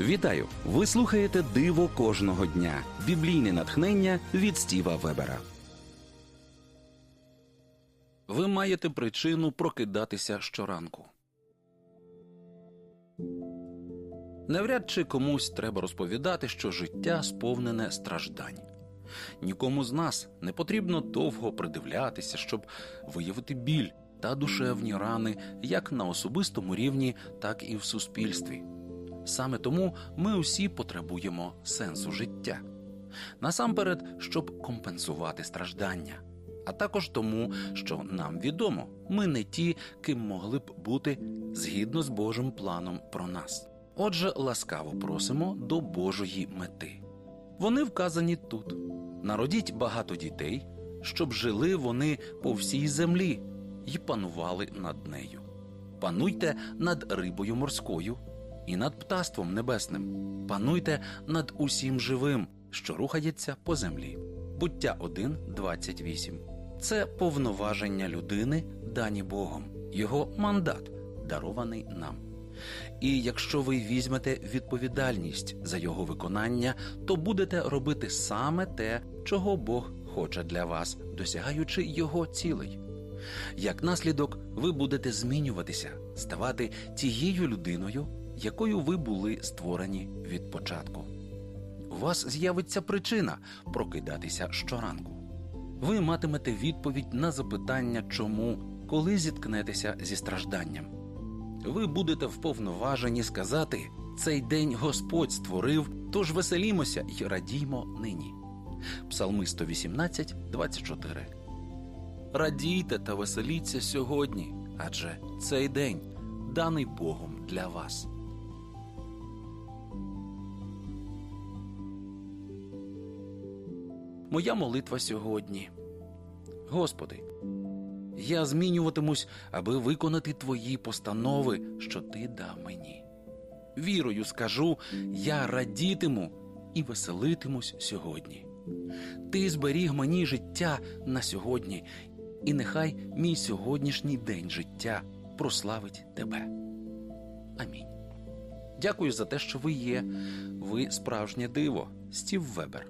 Вітаю! Ви слухаєте Диво кожного дня. Біблійне натхнення від Стіва Вебера. Ви маєте причину прокидатися щоранку. Навряд чи комусь треба розповідати, що життя сповнене страждань. Нікому з нас не потрібно довго придивлятися, щоб виявити біль та душевні рани як на особистому рівні, так і в суспільстві. Саме тому ми усі потребуємо сенсу життя. Насамперед, щоб компенсувати страждання, а також тому, що нам відомо, ми не ті, ким могли б бути згідно з Божим планом про нас. Отже, ласкаво просимо до Божої мети. Вони вказані тут: народіть багато дітей, щоб жили вони по всій землі і панували над нею. Пануйте над рибою морською і над птаством небесним. Пануйте над усім живим, що рухається по землі. Буття 1, 28. Це повноваження людини, дані Богом, його мандат, дарований нам. І якщо ви візьмете відповідальність за його виконання, то будете робити саме те, чого Бог хоче для вас, досягаючи його цілей. Як наслідок, ви будете змінюватися, ставати тією людиною, якою ви були створені від початку. У вас з'явиться причина прокидатися щоранку. Ви матимете відповідь на запитання, чому, коли зіткнетеся зі стражданням. Ви будете вповноважені сказати: цей день Господь створив, тож веселімося й радіймо нині. Псалми 118, 24 Радійте та веселіться сьогодні, адже цей день даний Богом для вас. Моя молитва сьогодні. Господи, я змінюватимусь, аби виконати Твої постанови, що Ти дав мені. Вірою скажу, я радітиму і веселитимусь сьогодні. Ти зберіг мені життя на сьогодні, і нехай мій сьогоднішній день життя прославить тебе. Амінь. Дякую за те, що ви є. Ви справжнє диво, Стів Вебер.